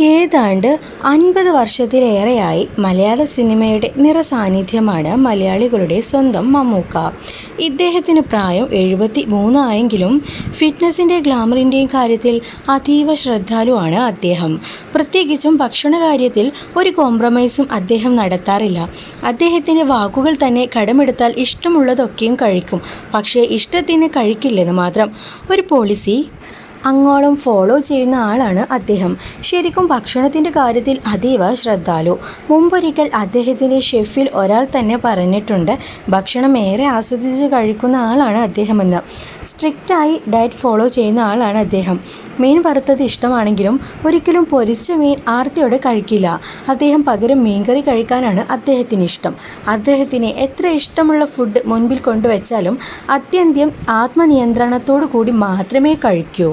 ഏതാണ്ട് അൻപത് വർഷത്തിലേറെയായി മലയാള സിനിമയുടെ നിറസാന്നിധ്യമാണ് മലയാളികളുടെ സ്വന്തം മമ്മൂക്ക. ഇദ്ദേഹത്തിന് പ്രായം എഴുപത്തി മൂന്നായെങ്കിലും ഫിറ്റ്നസിന്റെ ഗ്ലാമറിന്റെയും കാര്യത്തിൽ അതീവ ശ്രദ്ധാലുവാണ് അദ്ദേഹം. പ്രത്യേകിച്ചും ഭക്ഷണകാര്യത്തിൽ ഒരു കോംപ്രമൈസും അദ്ദേഹം നടത്താറില്ല. അദ്ദേഹത്തിന്റെ വാക്കുകൾ തന്നെ കടമെടുത്താൽ ഇഷ്ടമുള്ളതൊക്കെയും കഴിക്കും. പക്ഷേ ഇഷ്ടത്തിന് കഴിക്കില്ലെന്ന് മാത്രം. ഒരു പോളിസി അങ്ങോളം ഫോളോ ചെയ്യുന്ന ആളാണ് അദ്ദേഹം. ശരിക്കും ഭക്ഷണത്തിന്റെ കാര്യത്തിൽ അതീവ ശ്രദ്ധാലു. മുമ്പൊരിക്കൽ അദ്ദേഹത്തിന്റെ ഷെഫിൽ ഒരാൾ തന്നെ പറഞ്ഞിട്ടുണ്ട് ഭക്ഷണം ഏറെ ആസ്വദിച്ച് കഴിക്കുന്ന ആളാണ് അദ്ദേഹമെന്ന്. സ്ട്രിക്റ്റായി ഡയറ്റ് ഫോളോ ചെയ്യുന്ന ആളാണ് അദ്ദേഹം. മീൻ വറുത്തത് ഇഷ്ടമാണെങ്കിലും ഒരിക്കലും പൊരിച്ച മീൻ ആർത്തിയോടെ കഴിക്കില്ല. അദ്ദേഹം പകരം മീൻകറി കഴിക്കാനാണ് അദ്ദേഹത്തിന് ഇഷ്ടം അദ്ദേഹത്തിന് എത്ര ഇഷ്ടമുള്ള ഫുഡ് മുൻപിൽ കൊണ്ടുവച്ചാലും അത്യന്തം ആത്മനിയന്ത്രണത്തോടു കൂടി മാത്രമേ കഴിക്കൂ.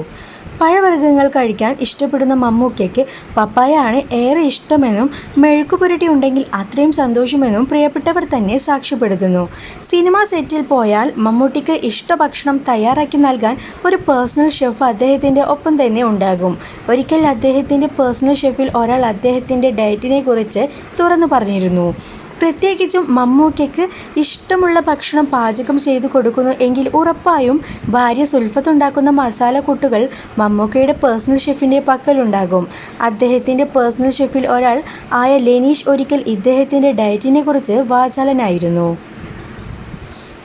പഴവർഗങ്ങൾ കഴിക്കാൻ ഇഷ്ടപ്പെടുന്ന മമ്മൂക്കയ്ക്ക് പപ്പായ ആണ് ഏറെ ഇഷ്ടമെന്നും മെഴുക്കുപുരട്ടി ഉണ്ടെങ്കിൽ അത്രയും സന്തോഷമെന്നും പ്രിയപ്പെട്ടവർ തന്നെ സാക്ഷ്യപ്പെടുത്തുന്നു. സിനിമാ സെറ്റിൽ പോയാൽ മമ്മൂട്ടിക്ക് ഇഷ്ട ഭക്ഷണം തയ്യാറാക്കി നൽകാൻ ഒരു പേഴ്സണൽ ഷെഫ് അദ്ദേഹത്തിന്റെ ഒപ്പം തന്നെ ഉണ്ടാകും. ഒരിക്കൽ അദ്ദേഹത്തിന്റെ പേഴ്സണൽ ഷെഫിൽ ഒരാൾ അദ്ദേഹത്തിന്റെ ഡയറ്റിനെ കുറിച്ച് തുറന്നു പറഞ്ഞിരുന്നു. പ്രത്യേകിച്ചും മമ്മൂക്കയ്ക്ക് ഇഷ്ടമുള്ള ഭക്ഷണം പാചകം ചെയ്തു കൊടുക്കുന്നു എങ്കിൽ ഉറപ്പായും ഭാര്യ സുൽഫത്ത് ഉണ്ടാക്കുന്ന മസാലക്കൂട്ടുകൾ മമ്മൂക്കയുടെ പേഴ്സണൽ ഷെഫിന്റെ പക്കലുണ്ടാകും. അദ്ദേഹത്തിന്റെ പേഴ്സണൽ ഷെഫിൽ ഒരാൾ ആയ ലെനീഷ് ഒരിക്കൽ ഇദ്ദേഹത്തിന്റെ ഡയറ്റിനെ കുറിച്ച് വാചാലനായിരുന്നു.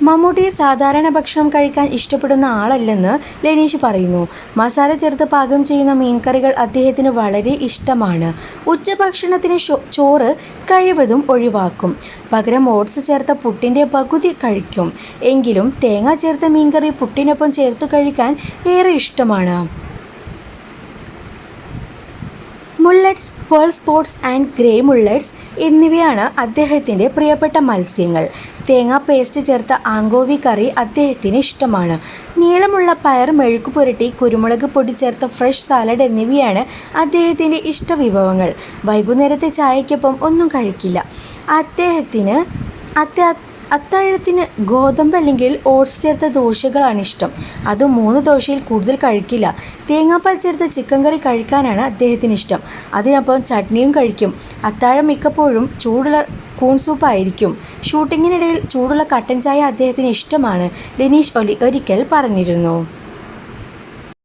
മമ്മൂട്ടി സാധാരണ ഭക്ഷണം കഴിക്കാൻ ഇഷ്ടപ്പെടുന്ന ആളല്ലെന്ന് ലെനീഷ് പറയുന്നു. മസാല ചേർത്ത് പാകം ചെയ്യുന്ന മീൻകറികൾ അദ്ദേഹത്തിന് വളരെ ഇഷ്ടമാണ്. ഉച്ചഭക്ഷണത്തിന് ചോറ് കഴിവതും ഒഴിവാക്കും. പകരം ഓട്സ് ചേർത്ത പുട്ടിന്റെ പകുതി കഴിക്കും. എങ്കിലും തേങ്ങ ചേർത്ത മീൻകറി പുട്ടിനൊപ്പം ചേർത്ത് കഴിക്കാൻ ഏറെ ഇഷ്ടമാണ്. Mullets, pearl spots and grey mullets എന്നിവയാണ് അദ്ദേഹത്തിന്റെ പ്രിയപ്പെട്ട മത്സ്യങ്ങൾ. തേങ്ങാപ്പേസ്റ്റ് ചേർത്ത ആങ്കോവി കറി അദ്ദേഹത്തിന് ഇഷ്ടമാണ്. നീളമുള്ള പയർ മെഴുക്കുപുരട്ടി, കുരുമുളക് പൊടി ചേർത്ത ഫ്രഷ് സാലഡ് എന്നിവയാണ് അദ്ദേഹത്തിന്റെ ഇഷ്ടവിഭവങ്ങൾ. വൈകുന്നേരത്തെ ചായയ്ക്കൊപ്പം ഒന്നും കഴിക്കില്ല. അദ്ദേഹത്തിന് അത്താഴത്തിന് ഗോതമ്പ് അല്ലെങ്കിൽ ഓട്സ് ചേർത്ത ദോശകളാണ് ഇഷ്ടം അത് മൂന്ന് ദോശയിൽ കൂടുതൽ കഴിക്കില്ല. തേങ്ങാപ്പാൽ ചേർത്ത ചിക്കൻ കറി കഴിക്കാനാണ് അദ്ദേഹത്തിന് ഇഷ്ടം അതിനൊപ്പം ചട്നിയും കഴിക്കും. അത്താഴം മിക്കപ്പോഴും ചൂടുള്ള കൂൺ സൂപ്പ് ആയിരിക്കും. ഷൂട്ടിങ്ങിനിടയിൽ ചൂടുള്ള കട്ടൻ ചായ അദ്ദേഹത്തിന് ഇഷ്ടമാണ് ലിനീഷ് ഒലി ഒരിക്കൽ പറഞ്ഞിരുന്നു.